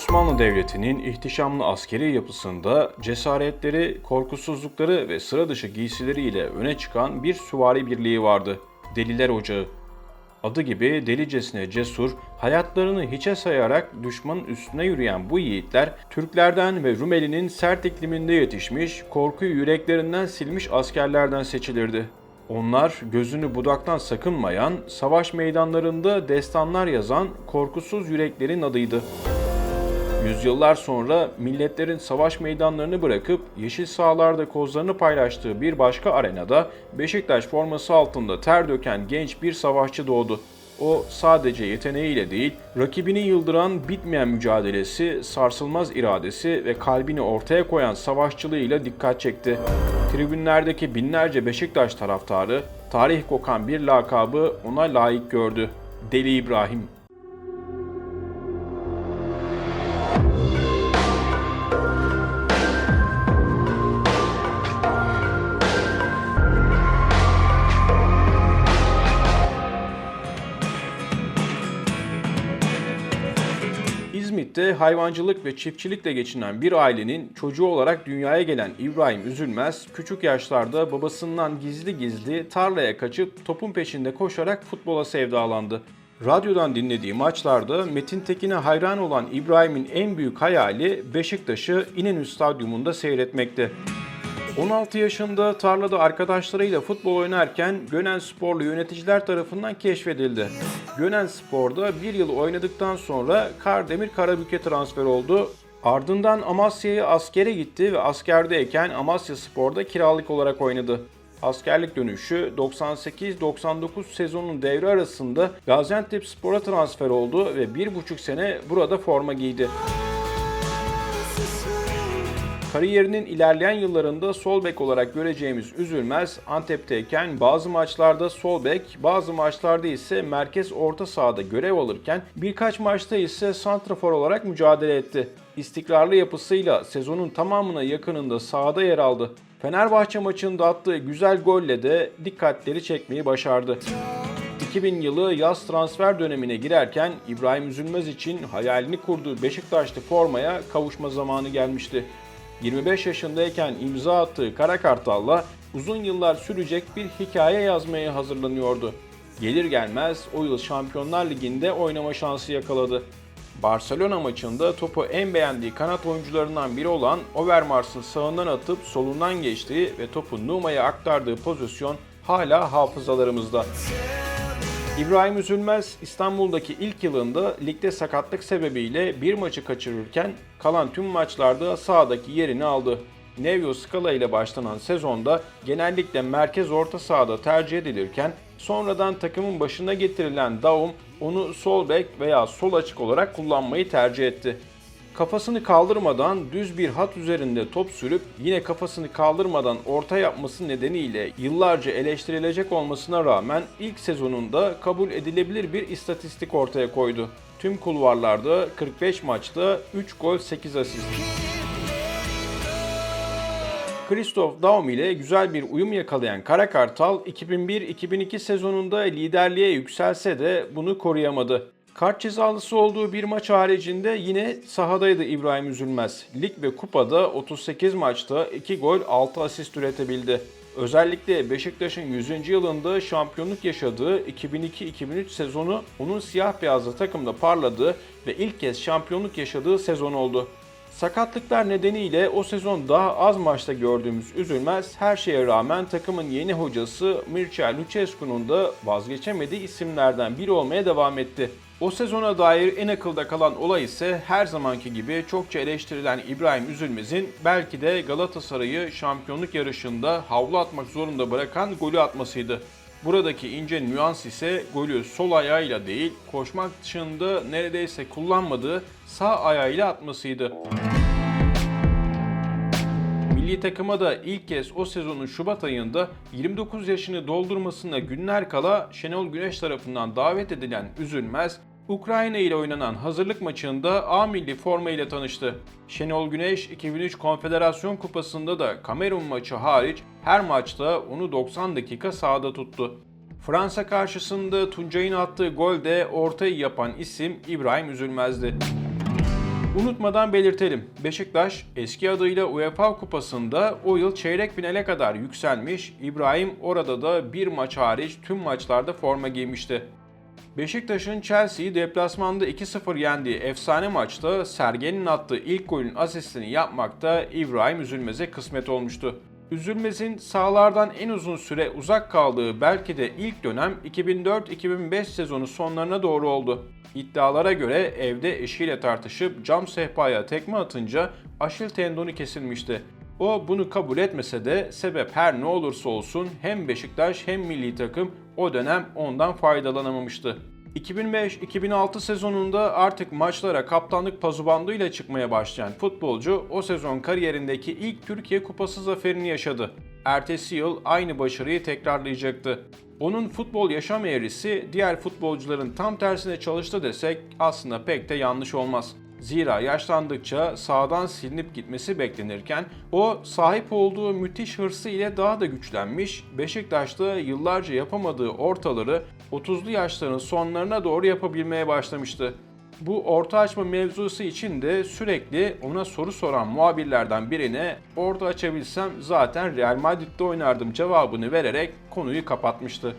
Osmanlı Devleti'nin ihtişamlı askeri yapısında cesaretleri, korkusuzlukları ve sıra dışı giysileriyle öne çıkan bir süvari birliği vardı. Deliler Ocağı. Adı gibi delicesine cesur, hayatlarını hiçe sayarak düşmanın üstüne yürüyen bu yiğitler, Türklerden ve Rumeli'nin sert ikliminde yetişmiş, korkuyu yüreklerinden silmiş askerlerden seçilirdi. Onlar gözünü budaktan sakınmayan, savaş meydanlarında destanlar yazan korkusuz yüreklerin adıydı. Yüzyıllar sonra milletlerin savaş meydanlarını bırakıp yeşil sahalarda kozlarını paylaştığı bir başka arenada Beşiktaş forması altında ter döken genç bir savaşçı doğdu. O sadece yeteneğiyle değil, rakibini yıldıran bitmeyen mücadelesi, sarsılmaz iradesi ve kalbini ortaya koyan savaşçılığıyla dikkat çekti. Tribünlerdeki binlerce Beşiktaş taraftarı tarih kokan bir lakabı ona layık gördü. Deli İbrahim. İzmit'te hayvancılık ve çiftçilikle geçinen bir ailenin çocuğu olarak dünyaya gelen İbrahim Üzülmez, küçük yaşlarda babasından gizli gizli tarlaya kaçıp topun peşinde koşarak futbola sevdalandı. Radyodan dinlediği maçlarda Metin Tekin'e hayran olan İbrahim'in en büyük hayali Beşiktaş'ı İnönü Stadyumunda seyretmekti. 16 yaşında tarlada arkadaşlarıyla futbol oynarken Gönen Sporlu yöneticiler tarafından keşfedildi. Gönen Spor'da bir yıl oynadıktan sonra Kardemir Karabük'e transfer oldu. Ardından Amasya'ya askere gitti ve askerdeyken Amasya Spor'da kiralık olarak oynadı. Askerlik dönüşü 98-99 sezonun devre arasında Gaziantep Spor'a transfer oldu ve bir buçuk sene burada forma giydi. Kariyerinin ilerleyen yıllarında sol bek olarak göreceğimiz Üzülmez, Antep'teyken bazı maçlarda sol bek, bazı maçlarda ise merkez orta sahada görev alırken birkaç maçta ise santrafor olarak mücadele etti. İstikrarlı yapısıyla sezonun tamamına yakınında sahada yer aldı. Fenerbahçe maçında attığı güzel golle de dikkatleri çekmeyi başardı. 2000 yılı yaz transfer dönemine girerken İbrahim Üzülmez için hayalini kurduğu Beşiktaşlı formaya kavuşma zamanı gelmişti. 25 yaşındayken imza attığı Kara Kartal'la uzun yıllar sürecek bir hikaye yazmaya hazırlanıyordu. Gelir gelmez o yıl Şampiyonlar Ligi'nde oynama şansı yakaladı. Barcelona maçında topu en beğendiği kanat oyuncularından biri olan Overmars'ın sağından atıp solundan geçtiği ve topu Numa'ya aktardığı pozisyon hala hafızalarımızda. İbrahim Üzülmez İstanbul'daki ilk yılında ligde sakatlık sebebiyle bir maçı kaçırırken kalan tüm maçlarda sahadaki yerini aldı. Nevio Scala ile başlanan sezonda genellikle merkez orta sahada tercih edilirken sonradan takımın başına getirilen Daum onu sol bek veya sol açık olarak kullanmayı tercih etti. Kafasını kaldırmadan düz bir hat üzerinde top sürüp yine kafasını kaldırmadan orta yapması nedeniyle yıllarca eleştirilecek olmasına rağmen ilk sezonunda kabul edilebilir bir istatistik ortaya koydu. Tüm kulvarlarda 45 maçta 3 gol 8 asist. Christoph Daum ile güzel bir uyum yakalayan Kara Kartal 2001-2002 sezonunda liderliğe yükselse de bunu koruyamadı. Kart cezalısı olduğu bir maç haricinde yine sahadaydı İbrahim Üzülmez. Lig ve kupada 38 maçta 2 gol 6 asist üretebildi. Özellikle Beşiktaş'ın 100. yılında şampiyonluk yaşadığı 2002-2003 sezonu onun siyah beyazlı takımda parladığı ve ilk kez şampiyonluk yaşadığı sezon oldu. Sakatlıklar nedeniyle o sezon daha az maçta gördüğümüz Üzülmez her şeye rağmen takımın yeni hocası Mircea Lucescu'nun da vazgeçemediği isimlerden biri olmaya devam etti. O sezona dair en akılda kalan olay ise her zamanki gibi çokça eleştirilen İbrahim Üzülmez'in belki de Galatasaray'ı şampiyonluk yarışında havlu atmak zorunda bırakan golü atmasıydı. Buradaki ince nüans ise golü sol ayağıyla değil, koşmak dışında neredeyse kullanmadığı sağ ayağıyla atmasıydı. Milli takıma da ilk kez o sezonun Şubat ayında 29 yaşını doldurmasına günler kala Şenol Güneş tarafından davet edilen Üzülmez, Ukrayna ile oynanan hazırlık maçında A milli forma ile tanıştı. Şenol Güneş 2003 Konfederasyon Kupası'nda da Kamerun maçı hariç her maçta onu 90 dakika sahada tuttu. Fransa karşısında Tuncay'ın attığı golde ortayı yapan isim İbrahim Üzülmez'di. Unutmadan belirtelim. Beşiktaş eski adıyla UEFA Kupası'nda o yıl çeyrek finale kadar yükselmiş. İbrahim orada da bir maç hariç tüm maçlarda forma giymişti. Beşiktaş'ın Chelsea'yi deplasmanda 2-0 yendiği efsane maçta Sergen'in attığı ilk golün asistini yapmakta İbrahim Üzülmez'e kısmet olmuştu. Üzülmez'in sahalardan en uzun süre uzak kaldığı belki de ilk dönem 2004-2005 sezonu sonlarına doğru oldu. İddialara göre evde eşiyle tartışıp cam sehpaya tekme atınca aşil tendonu kesilmişti. O bunu kabul etmese de sebep her ne olursa olsun hem Beşiktaş hem milli takım o dönem ondan faydalanamamıştı. 2005-2006 sezonunda artık maçlara kaptanlık pazubandıyla çıkmaya başlayan futbolcu o sezon kariyerindeki ilk Türkiye Kupası zaferini yaşadı. Ertesi yıl aynı başarıyı tekrarlayacaktı. Onun futbol yaşam eğrisi diğer futbolcuların tam tersine çalıştı desek aslında pek de yanlış olmaz. Zira yaşlandıkça sağdan silinip gitmesi beklenirken o sahip olduğu müthiş hırsı ile daha da güçlenmiş, Beşiktaş'ta yıllarca yapamadığı ortaları 30'lu yaşların sonlarına doğru yapabilmeye başlamıştı. Bu orta açma mevzusu için de sürekli ona soru soran muhabirlerden birine orta açabilsem zaten Real Madrid'de oynardım cevabını vererek konuyu kapatmıştı.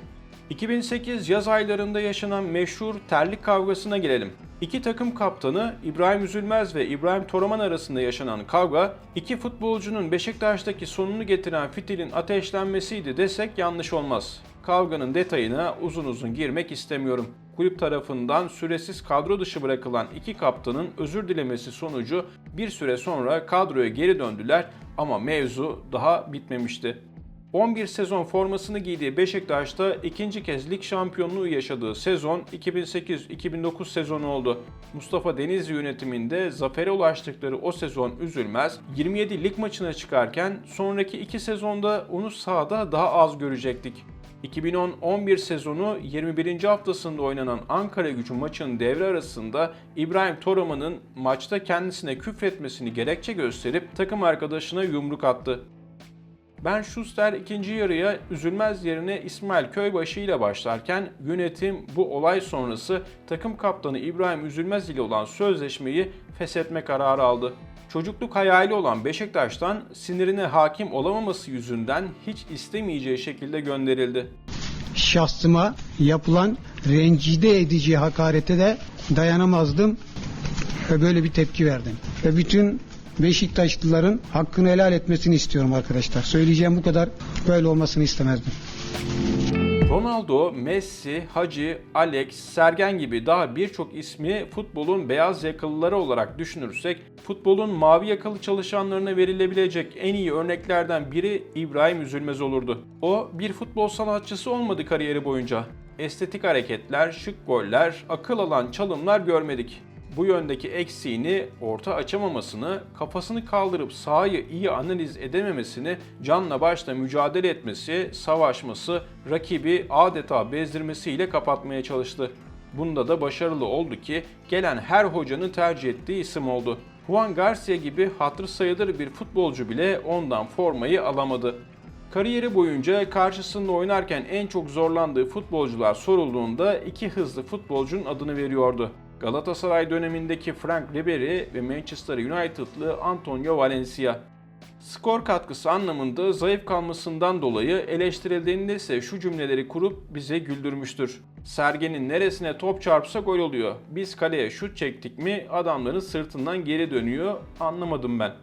2008 yaz aylarında yaşanan meşhur terlik kavgasına gelelim. İki takım kaptanı İbrahim Üzülmez ve İbrahim Toraman arasında yaşanan kavga, iki futbolcunun Beşiktaş'taki sonunu getiren fitilin ateşlenmesiydi desek yanlış olmaz. Kavganın detayına uzun uzun girmek istemiyorum. Kulüp tarafından süresiz kadro dışı bırakılan iki kaptanın özür dilemesi sonucu bir süre sonra kadroya geri döndüler ama mevzu daha bitmemişti. 11 sezon formasını giydiği Beşiktaş'ta ikinci kez lig şampiyonluğu yaşadığı sezon 2008-2009 sezonu oldu. Mustafa Denizli yönetiminde zafere ulaştıkları o sezon üzülmez, 27 lig maçına çıkarken sonraki iki sezonda onu sahada daha az görecektik. 2010-11 sezonu 21. haftasında oynanan Ankara gücü maçının devre arasında İbrahim Toraman'ın maçta kendisine küfretmesini gerekçe gösterip takım arkadaşına yumruk attı. Ben Schuster ikinci yarıya üzülmez yerine İsmail Köybaşı ile başlarken yönetim bu olay sonrası takım kaptanı İbrahim Üzülmez ile olan sözleşmeyi feshetme kararı aldı. Çocukluk hayali olan Beşiktaş'tan sinirine hakim olamaması yüzünden hiç istemeyeceği şekilde gönderildi. Şahsıma yapılan rencide edici hakarete de dayanamazdım ve böyle bir tepki verdim. Ve bütün Beşiktaşlıların hakkını helal etmesini istiyorum arkadaşlar. Söyleyeceğim bu kadar. Böyle olmasını istemezdim. Ronaldo, Messi, Hacı, Alex, Sergen gibi daha birçok ismi futbolun beyaz yakalıları olarak düşünürsek futbolun mavi yakalı çalışanlarına verilebilecek en iyi örneklerden biri İbrahim Üzülmez olurdu. O bir futbol sanatçısı olmadı kariyeri boyunca. Estetik hareketler, şık goller, akıl alan çalımlar görmedik bu yöndeki eksiğini, orta açamamasını, kafasını kaldırıp sahayı iyi analiz edememesini, canla başla mücadele etmesi, savaşması, rakibi adeta bezdirmesiyle kapatmaya çalıştı. Bunda da başarılı oldu ki gelen her hocanın tercih ettiği isim oldu. Juan Garcia gibi hatır sayılır bir futbolcu bile ondan formayı alamadı. Kariyeri boyunca karşısında oynarken en çok zorlandığı futbolcular sorulduğunda iki hızlı futbolcunun adını veriyordu. Galatasaray dönemindeki Frank Ribery ve Manchester United'lı Antonio Valencia. Skor katkısı anlamında zayıf kalmasından dolayı eleştirildiğinde ise şu cümleleri kurup bize güldürmüştür. Sergen'in neresine top çarpsa gol oluyor. Biz kaleye şut çektik mi adamların sırtından geri dönüyor anlamadım ben.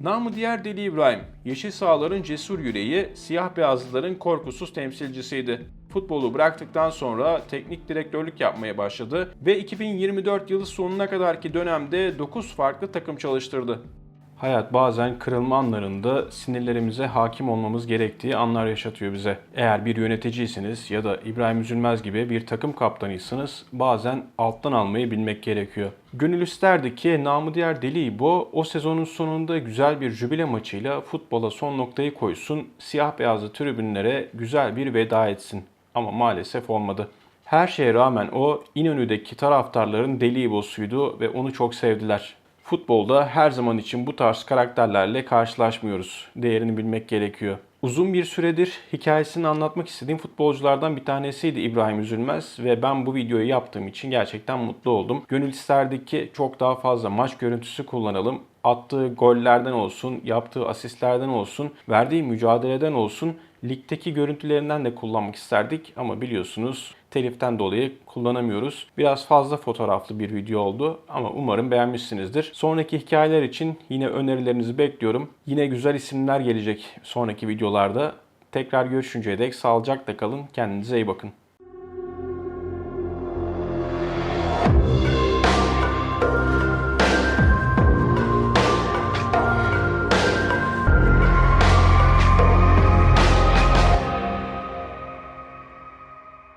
Namı diğer Deli İbrahim, yeşil sahaların cesur yüreği, siyah beyazlıların korkusuz temsilcisiydi. Futbolu bıraktıktan sonra teknik direktörlük yapmaya başladı ve 2024 yılı sonuna kadarki dönemde 9 farklı takım çalıştırdı. Hayat bazen kırılma anlarında sinirlerimize hakim olmamız gerektiği anlar yaşatıyor bize. Eğer bir yöneticiyseniz ya da İbrahim Üzülmez gibi bir takım kaptanıysanız bazen alttan almayı bilmek gerekiyor. Gönül isterdi ki namı diğer Deli İbo o sezonun sonunda güzel bir jübile maçıyla futbola son noktayı koysun, siyah beyazlı tribünlere güzel bir veda etsin. Ama maalesef olmadı. Her şeye rağmen o İnönü'deki taraftarların Deli İbo'suydu ve onu çok sevdiler. Futbolda her zaman için bu tarz karakterlerle karşılaşmıyoruz. Değerini bilmek gerekiyor. Uzun bir süredir hikayesini anlatmak istediğim futbolculardan bir tanesiydi İbrahim Üzülmez ve ben bu videoyu yaptığım için gerçekten mutlu oldum. Gönül isterdi ki çok daha fazla maç görüntüsü kullanalım. Attığı gollerden olsun, yaptığı asistlerden olsun, verdiği mücadeleden olsun, ligdeki görüntülerinden de kullanmak isterdik ama biliyorsunuz teliften dolayı kullanamıyoruz. Biraz fazla fotoğraflı bir video oldu ama umarım beğenmişsinizdir. Sonraki hikayeler için yine önerilerinizi bekliyorum. Yine güzel isimler gelecek sonraki videolarda. Tekrar görüşünceye dek sağlıcakla kalın. Kendinize iyi bakın.